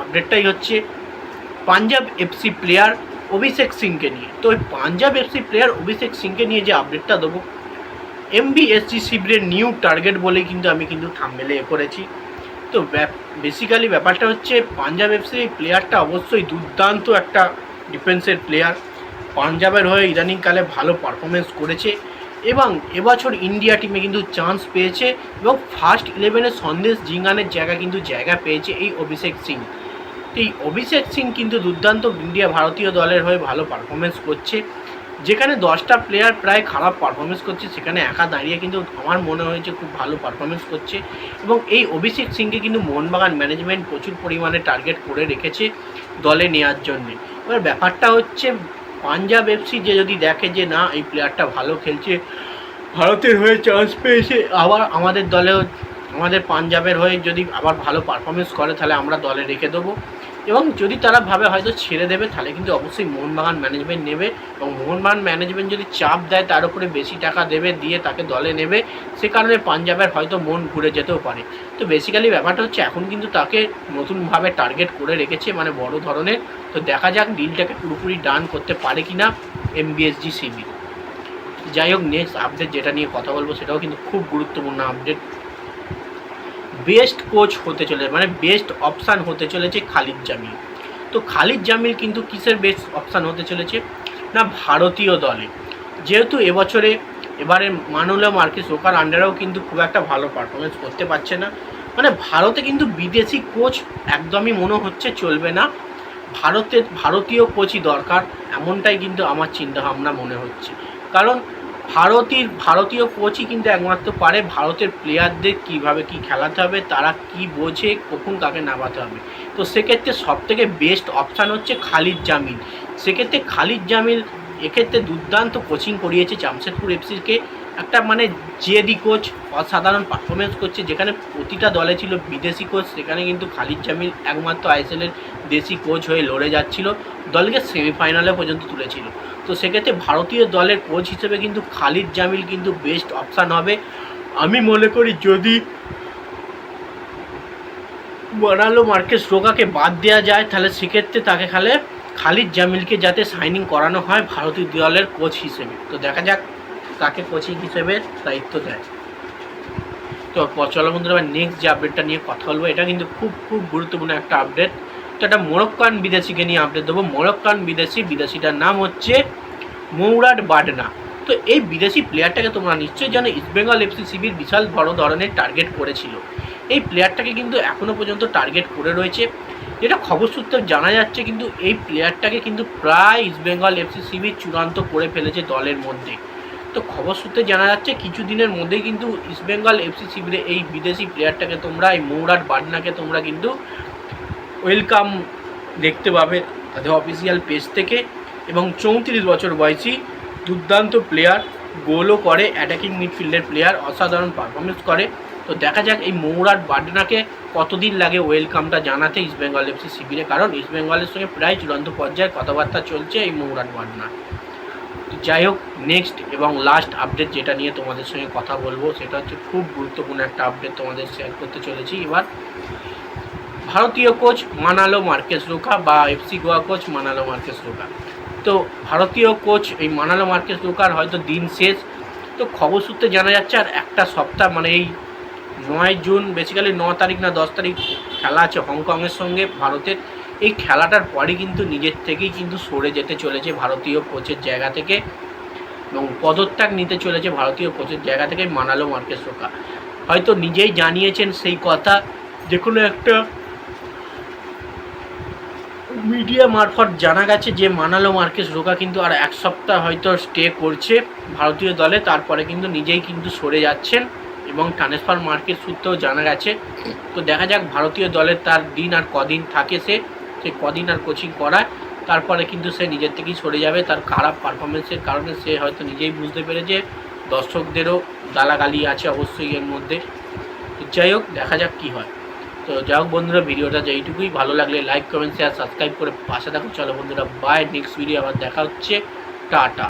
আপডেটটাই হচ্ছে Punjab FC player অভিষেক সিংকে নিয়ে। তো ওই পাঞ্জাব এফসি প্লেয়ার অভিষেক সিংকে নিয়ে যে আপডেটটা দেবো এমবিএসজি শিবিরের নিউ টার্গেট বলেই কিন্তু আমি কিন্তু থামমেলে এ করেছি। তো বেসিক্যালি ব্যাপারটা হচ্ছে পাঞ্জাব এফসি এই প্লেয়ারটা অবশ্যই দুর্দান্ত একটা ডিফেন্সের প্লেয়ার পাঞ্জাবের হয়ে ইদানিংকালে ভালো পারফরমেন্স করেছে এবং এবছর ইন্ডিয়া টিমে কিন্তু চান্স পেয়েছে এবং ফার্স্ট ইলেভেনে সন্দেশ জিঙ্গানের জায়গা কিন্তু জায়গা পেয়েছে এই অভিষেক সিং এই অভিষেক সিং কিন্তু দুর্দান্ত ইন্ডিয়া ভারতীয় দলের হয়ে ভালো পারফরমেন্স করছে। যেখানে দশটা প্লেয়ার প্রায় খারাপ পারফরমেন্স করছে, সেখানে একা দাঁড়িয়ে কিন্তু আমার মনে হয়েছে খুব ভালো পারফরমেন্স করছে। এবং এই অভিষেক সিংকে কিন্তু মোহনবাগান ম্যানেজমেন্ট প্রচুর পরিমাণে টার্গেট করে রেখেছে দলে নেওয়ার জন্যে। এবার ব্যাপারটা হচ্ছে, পাঞ্জাব এফসি যে যদি দেখে যে না, এই প্লেয়ারটা ভালো খেলছে, ভারতের হয়ে চান্স পেয়েছে, আবার আমাদের দলেও, আমাদের পাঞ্জাবের হয়ে যদি আবার ভালো পারফরমেন্স করে, তাহলে আমরা দলে রেখে দেবো। এবং যদি তারা ভাবে হয়তো ছেড়ে দেবে, তাহলে কিন্তু অবশ্যই মোহনবাগান ম্যানেজমেন্ট নেবে এবং মোহনবাগান ম্যানেজমেন্ট যদি চাপ দেয়, তার উপরে বেশি টাকা দেবে, দিয়ে তাকে দলে নেবে, সে কারণে পাঞ্জাবের হয়তো মন ঘুরে যেতেও পারে। তো বেসিক্যালি ব্যাপারটা হচ্ছে, এখন কিন্তু তাকে নতুনভাবে টার্গেট করে রেখেছে মানে বড় ধরনের। তো দেখা যাক ডিলটাকে পুরোপুরি ডান করতে পারে কি না এমবিএসজি সিবি যাই হোক নেক্সট আপডেট যেটা নিয়ে কথা বলব, সেটাও কিন্তু খুব গুরুত্বপূর্ণ আপডেট বেস্ট কোচ হতে চলে মানে বেস্ট অপশান হতে চলেছে খালিদ জামিল। তো খালিদ জামিল কিন্তু কিসের বেস্ট অপশান হতে চলেছে? না, ভারতীয় দলে। যেহেতু এবছরে এবারে মানুলা মার্কেস ওকার আন্ডারেও কিন্তু খুব একটা ভালো পারফরমেন্স করতে পারছে না। মানে ভারতে কিন্তু বিদেশি কোচ একদমই মনে হচ্ছে চলবে না। ভারতের, ভারতীয় কোচই দরকার, এমনটাই কিন্তু আমার চিন্তাভাবনা মনে হচ্ছে। কারণ ভারতীয় ভারতীয় কোচই কিন্তু একমাত্র পারে ভারতের প্লেয়ারদের কীভাবে কি খেলাতে হবে, তারা কি বোঝে, কখন কাকে নামাতে হবে। তো সেক্ষেত্রে সবথেকে বেস্ট অপশান হচ্ছে খালিদ জামিল। সেক্ষেত্রে খালিদ জামিল এক্ষেত্রে দুর্দান্ত কোচিং করিয়েছে জামশেদপুর এফসিকে একটা মানে জেডি কোচ অসাধারণ পারফরমেন্স করছে। যেখানে প্রতিটা দলে ছিল বিদেশি কোচ সেখানে কিন্তু খালিদ জামিল একমাত্র আইএসএলের দেশি কোচ হয়ে লড়ে যাচ্ছিল। দলকে সেমিফাইনালে পর্যন্ত তুলেছিল। তো সেক্ষেত্রে ভারতীয় দলের কোচ হিসেবে কিন্তু খালিদ জামিল কিন্তু বেস্ট অপশান হবে। আমি মনে করি যদি মরালো মার্কেস রোগাকে বাদ দেওয়া যায়, তাহলে সেক্ষেত্রে তাকে খালে খালিদ জামিলকে যাতে সাইনিং করানো হয় ভারতীয় দলের কোচ হিসেবে। তো দেখা যাক তাকে কোচিং হিসেবে দায়িত্ব দেয়। তো চলো বন্ধুরা, এবার নেক্সট যে আপডেটটা নিয়ে কথা বলব, এটা কিন্তু খুব খুব গুরুত্বপূর্ণ একটা আপডেট তো একটা মোরক্কান বিদেশিকে নিয়ে আপডেট দেবো। মোরক্কান বিদেশি, বিদেশিটার নাম হচ্ছে মৌরাট বাডনা। তো এই বিদেশি প্লেয়ারটাকে তোমরা নিশ্চয়ই জানো ইস্টবেঙ্গল এফসি সিবির বিশাল বড় ধরনের টার্গেট করেছিল। এই প্লেয়ারটাকে কিন্তু এখনও পর্যন্ত টার্গেট করে রয়েছে। যেটা খবর সূত্রে জানা যাচ্ছে কিন্তু এই প্লেয়ারটাকে কিন্তু প্রায় ইস্টবেঙ্গল এফসি সিবি চূড়ান্ত করে ফেলেছে দলের মধ্যে। তো খবর সূত্রে জানা যাচ্ছে কিছু দিনের মধ্যেই কিন্তু ইস্টবেঙ্গল এফসি শিবিরে এই বিদেশি প্লেয়ারটাকে তোমরা, এই মৌরাট বাডনাকে তোমরা কিন্তু ওয়েলকাম দেখতে পাবে তাদের অফিসিয়াল পেজ থেকে এবং চৌত্রিশ বছর বয়সী দুর্দান্ত প্লেয়ার গোলও করে অ্যাটাকিং মিডফিল্ডের প্লেয়ার অসাধারণ পারফরমেন্স করে। তো দেখা যাক এই মৌরাট বাডনাকে কতদিন লাগে ওয়েলকামটা জানাতে ইস্টবেঙ্গল এফসি শিবিরে কারণ ইস্টবেঙ্গলের সঙ্গে প্রায় চূড়ান্ত পর্যায়ে কথাবার্তা চলছে এই মৌরাট বাডনা যাই হোক নেক্সট এবং লাস্ট আপডেট যেটা নিয়ে তোমাদের সঙ্গে কথা বলব, সেটা হচ্ছে খুব গুরুত্বপূর্ণ একটা আপডেট তোমাদের শেয়ার করতে চলেছি। এবার ভারতীয় কোচ মানালো মার্কেস রোকা বা FC Goa coach Manolo Marquez Roca. তো ভারতীয় কোচ এই মানালো মার্কেস রোকার হয়তো দিন শেষ। তো খবর সূত্রে জানা যাচ্ছে আর একটা সপ্তাহ মানে এই নয় জুন বেসিক্যালি ন তারিখ না দশ তারিখ খেলা আছে হংকংয়ের সঙ্গে ভারতের। এই খেলাটার পরই কিন্তু নিজের থেকেই কিন্তু সরে যেতে চলেছে ভারতীয় কোচের জায়গা থেকে এবং পদত্যাগ নিতে চলেছে ভারতীয় কোচের জায়গা থেকে মানালো মার্কেস রোকা। হয়তো নিজেই জানিয়েছেন সেই কথা। যে কোনো একটা মিডিয়া মারফত জানা গেছে যে মানালো মার্কেস রোকা কিন্তু আর এক সপ্তাহ হয়তো স্টে করছে ভারতীয় দলে, তারপরে কিন্তু নিজেই কিন্তু সরে যাচ্ছেন এবং ট্রান্সফার মার্কেট সূত্রেও জানা গেছে। তো দেখা যাক ভারতীয় দলের তার দিন আর কদিন থাকে সে। সে কদিন আর কোচিং করায়, তারপরে কিন্তু সে নিজের থেকেই সরে যাবে, তার খারাপ পারফরমেন্সের কারণে সে হয়তো নিজেই বুঝতে পেরেছে দর্শকদেরও গালাগালি আছে অবশ্যই এর মধ্যে। যাই হোক, দেখা যাক কী হয়। তো যাই হোক বন্ধুরা, ভিডিওটা যেইটুকুই ভালো লাগলে লাইক কমেন্ট শেয়ার সাবস্ক্রাইব করে পাশে থাকুন। চলো বন্ধুরা বাই নেক্সট ভিডিও আবার দেখা হচ্ছে। টাটা।